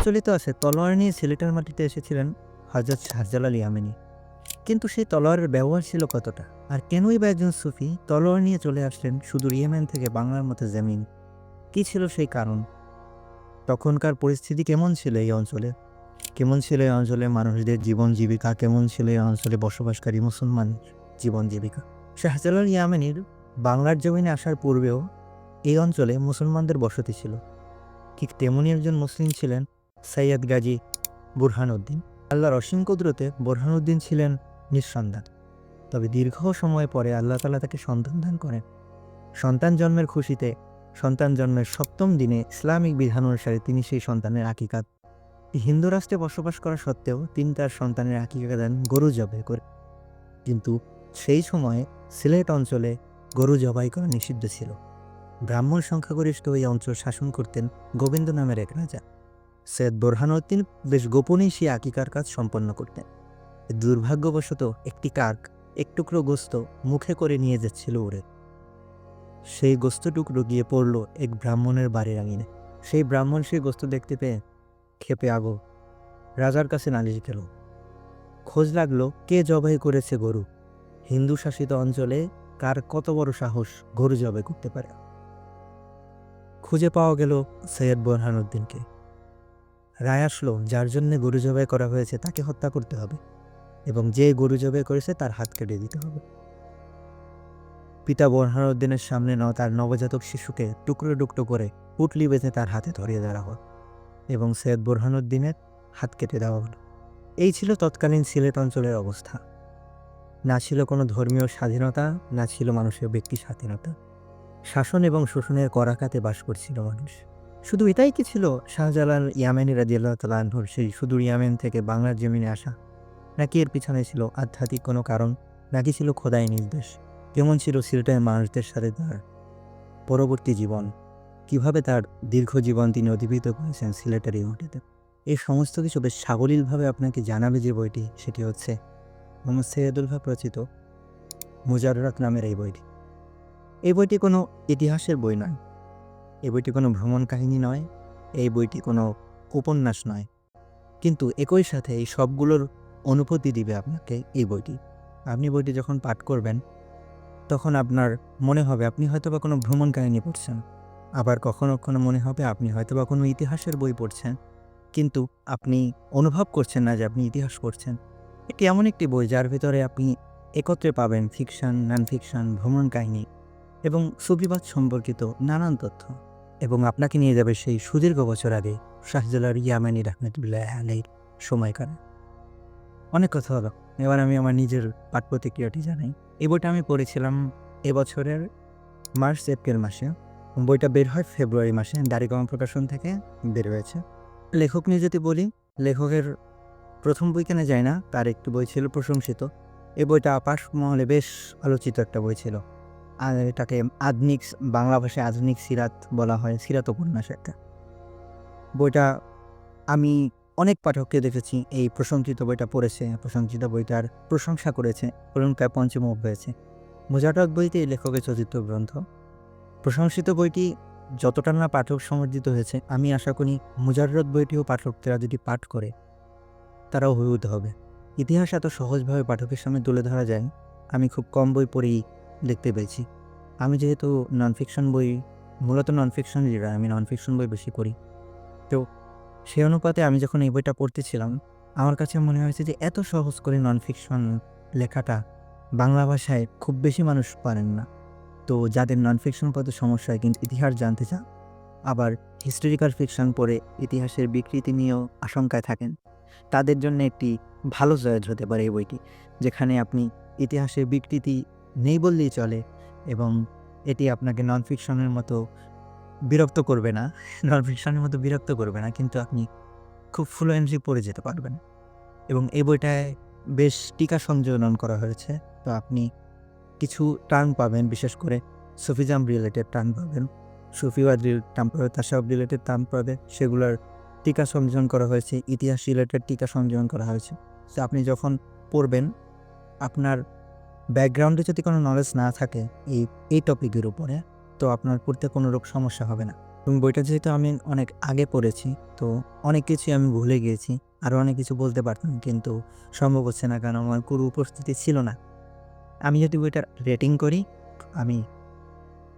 প্রচলিত আছে। তলোয়ার নিয়ে সিলেটের মাটিতে এসেছিলেন হজরত শাহজালাল ইয়ামেনি। কিন্তু সেই তলোয়ারের ব্যবহার ছিল কতটা? আর কেনই বা একজন সুফি তলোয়ার নিয়ে চলে আসলেন সুদূর ইয়েমেন থেকে বাংলার মতো জমিন? কি ছিল সেই কারণ? তখনকার পরিস্থিতি কেমন ছিল এই অঞ্চলে? কেমন ছিল এই অঞ্চলে মানুষদের জীবন জীবিকা? কেমন ছিল এই অঞ্চলে বসবাসকারী মুসলমান জীবন জীবিকা? শাহজালাল ইয়ামেনির বাংলার জমিনে আসার পূর্বেও এই অঞ্চলে মুসলমানদের বসতি ছিল। ঠিক তেমনই একজন মুসলিম ছিলেন সৈয়দ গাজী বুরহানুদ্দিন। আল্লাহর অসীম কুদরতে বুরহানুদ্দিন ছিলেন নিঃসন্তান। তবে দীর্ঘ সময় পরে আল্লাহ তালা তাকে সন্তান দান করেন। সন্তান জন্মের খুশিতে, সন্তান জন্মের সপ্তম দিনে ইসলামিক বিধান অনুসারে তিনি সেই সন্তানের আকিকাত। হিন্দু রাষ্ট্রে বসবাস করা সত্ত্বেও তিনি তার সন্তানের আকিকা দেন গরু জবাই করে। কিন্তু সেই সময়ে সিলেট অঞ্চলে গরু জবাই করা নিষিদ্ধ ছিল। ব্রাহ্মণ সংখ্যাগরিষ্ঠ এই অঞ্চল শাসন করতেন গোবিন্দ নামের এক রাজা। সৈয়দ বোরহানুদ্দিন বেশ গোপনেই সেই আকিকার কাজ সম্পন্ন করতেন। দুর্ভাগ্যবশত একটি কাক এক টুকরো গোস্ত মুখে করে নিয়ে যাচ্ছিল উড়ে সেই গোস্ত টুকরো গিয়ে পড়ল এক ব্রাহ্মণের বাড়ির আঙিনে। সেই ব্রাহ্মণ সেই গোস্ত দেখতে পেয়ে খেপে আগো, রাজার কাছে নালিশ গেল। খোঁজ লাগল কে জবাই করেছে গরু। হিন্দু শাসিত অঞ্চলে কার কত বড় সাহস গরু জবাই করতে পারে? খুঁজে পাওয়া গেল সৈয়দ বোরহানুদ্দিনকে রায় আসলো যার জন্য গরু জবাই করা হয়েছে তাকে হত্যা করতে হবে এবং যে গরু জবাই করেছে তার হাত কেটে দিতে হবে। পিতা বোরহানুদ্দিনের সামনে ন তার নবজাতক শিশুকে টুকরো টুকরো করে পুটলি বেঁধে তার হাতে ধরিয়ে দেওয়া হয় এবং সৈয়দ বোরহানুদ্দিনের হাত কেটে দেওয়া হলো। এই ছিল তৎকালীন সিলেট অঞ্চলের অবস্থা। না ছিল কোনো ধর্মীয় স্বাধীনতা, না ছিল মানুষের ব্যক্তি স্বাধীনতা। শাসন এবং শোষণের করাকাতে বাস করছিল মানুষ। শুধু এটাই কি ছিল? শাহজালাল ইয়ামেনি রাজিয়াল্লাহ তালাহর সেই সুদূর ইয়ামেন থেকে বাংলার জমিনে আসা? নাকি এর পিছনে ছিল আধ্যাত্মিক কোনো কারণ? নাকি ছিল খোদাই নির্দেশ? কেমন ছিল সিলেটের মানুষদের সাথে তার পরবর্তী জীবন? কীভাবে তার দীর্ঘ জীবন তিনি অতিবাহিত করেছেন সিলেটের এই এই সমস্ত কিছু বেশ সাবলীলভাবে আপনাকে জানাবে যে বইটি, সেটি হচ্ছে মোহাম্মদ সৈয়দুল্লাহ রচিত মুজাররাত নামের এই বইটি। এই বইটি কোনো ইতিহাসের বই নয়। এই বইটি কোনো ভ্রমণ কাহিনী নয়, এই বইটি কোনো উপন্যাস নয়। কিন্তু একই সাথে এই সবগুলোর অনুভূতি দিবে আপনাকে এই বইটি। আপনি বইটি যখন পাঠ করবেন, তখন আপনার মনে হবে আপনি হয়তো বা কোনো ভ্রমণ কাহিনী পড়ছেন। আবার কখনো কখনো মনে হবে আপনি হয়তো বা কোনো ইতিহাসের বই পড়ছেন। কিন্তু আপনি অনুভব করছেন না যে আপনি ইতিহাস পড়ছেন। এটি এমন একটি বই যার ভিতরে আপনি একত্রে পাবেন ফিকশন নন ফিকশন ভ্রমণ কাহিনী এবং সুবিবাদ সম্পর্কিত নানান তথ্য। এবং আপনাকে নিয়ে যাবে সেই সুদীর্ঘ বছর আগে শাহজালার ইয়ামানি রহমতুল্লাহ আলীর সময়কালে অনেক কথা হলো। এবার আমি আমার নিজের পাঠ প্রতিক্রিয়াটি জানাই। এই বইটা আমি পড়েছিলাম এবছরের মার্চ, এপ্রিল মাসে। বইটা বের হয় ফেব্রুয়ারি মাসে। দাড়িগম প্রকাশন থেকে বের হয়েছে। লেখক নিয়ে যদি বলি, লেখকের প্রথম বই কেনা যায় না? তার একটি বই ছিল প্রশংসিত। এই বইটা আপাস মহলে বেশ আলোচিত একটা বই ছিল। আর এটাকে আধুনিক বাংলা ভাষায় আধুনিক সিরাত বলা হয়, সিরাত উপন্যাস একটা। বইটা আমি অনেক পাঠককে দেখেছি, এই প্রশংসিত বইটা পড়েছে, প্রশংসিত বইটার প্রশংসা করেছে অলঙ্কায় পঞ্চমুখ হয়েছে। মুজাটক বইতে লেখকের চতুর্থ গ্রন্থ। প্রশংসিত বইটি যতটা না পাঠক সমর্থিত হয়েছে, আমি আশা করি মুজাররত বইটিও পাঠকরা যদি পাঠ করে, তারাও হয়ে উঠতে হবে। ইতিহাস এত সহজভাবে পাঠকের সামনে তুলে ধরা যায়, আমি খুব কম বই পড়েই দেখতে পেয়েছি। আমি যেহেতু নন ফিকশন বই, মূলত নন ফিকশন রিডার আমি নন ফিকশন বই বেশি পড়ি। তো সেই অনুপাতে আমি যখন এই বইটা পড়তেছিলাম, আমার কাছে মনে হয়েছে যে এত সহজ করে নন ফিকশন লেখাটা বাংলা ভাষায় খুব বেশি মানুষ পারেন না। তো যাদের নন ফিকশন পথে সমস্যা হয় কিন্তু ইতিহাস জানতে চান, আবার হিস্টোরিক্যাল ফিকশন পড়ে ইতিহাসের বিকৃতি নিয়েও আশঙ্কায় থাকেন, তাদের জন্য একটি ভালো জয়েজ হতে পারে এই বইটি, যেখানে আপনি ইতিহাসের বিকৃতি নেই বললেই চলে এবং এটি আপনাকে নন ফিকশনের মতো বিরক্ত করবে না। নন ফিকশনের মতো বিরক্ত করবে না, কিন্তু আপনি খুব ফ্লুয়েন্টলি পড়ে যেতে পারবেন। এবং এই বইটায় বেশ টিকা সংযোজন করা হয়েছে। তো আপনি কিছু টার্ম পাবেন, বিশেষ করে সুফিজাম রিলেটেড টার্ম পাবেন। সুফিবাদ টার্ম পাবে তাসাব রিলেটেড টার্ম পাবে, সেগুলোর টিকা সংযোজন করা হয়েছে, ইতিহাস রিলেটেড টিকা সংযোজন করা হয়েছে। তো আপনি যখন পড়বেন, আপনার ব্যাকগ্রাউন্ডে যদি কোনো নলেজ না থাকে এই এই টপিকের উপরে, তো আপনার পড়তে কোনো রোগ সমস্যা হবে না। এবং বইটা যেহেতু আমি অনেক আগে পড়েছি, তো অনেক কিছুই আমি ভুলে গিয়েছি আরও অনেক কিছু বলতে পারতাম, কিন্তু সম্ভব হচ্ছে না, কারণ আমার পুরো উপস্থিতি ছিল না। আমি যদি বইটার রেটিং করি, আমি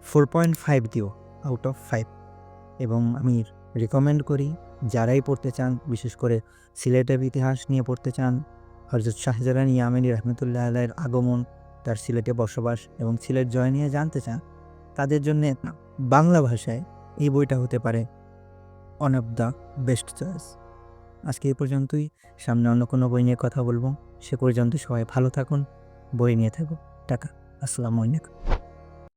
ফোর পয়েন্ট ফাইভ দিও আউট অফ ফাইভ এবং আমি রেকমেন্ড করি, যারাই পড়তে চান, বিশেষ করে সিলেটের ইতিহাস নিয়ে পড়তে চান হজরত শাহজালাল ইয়ামিনী রহমতুল্লাহ আলাইয়ের আগমন তার সিলেটে বসবাস এবং সিলেট জয় নিয়ে জানতে চান, তাদের জন্য বাংলা ভাষায় এই বইটা হতে পারে। One of the best choice আজকে এই পর্যন্তই। সামনে অন্য কোনো বই নিয়ে কথা বলব। সে পর্যন্ত সবাই ভালো থাকুন, বই নিয়ে থাকুন টাকা। আসসালামু আলাইকুম।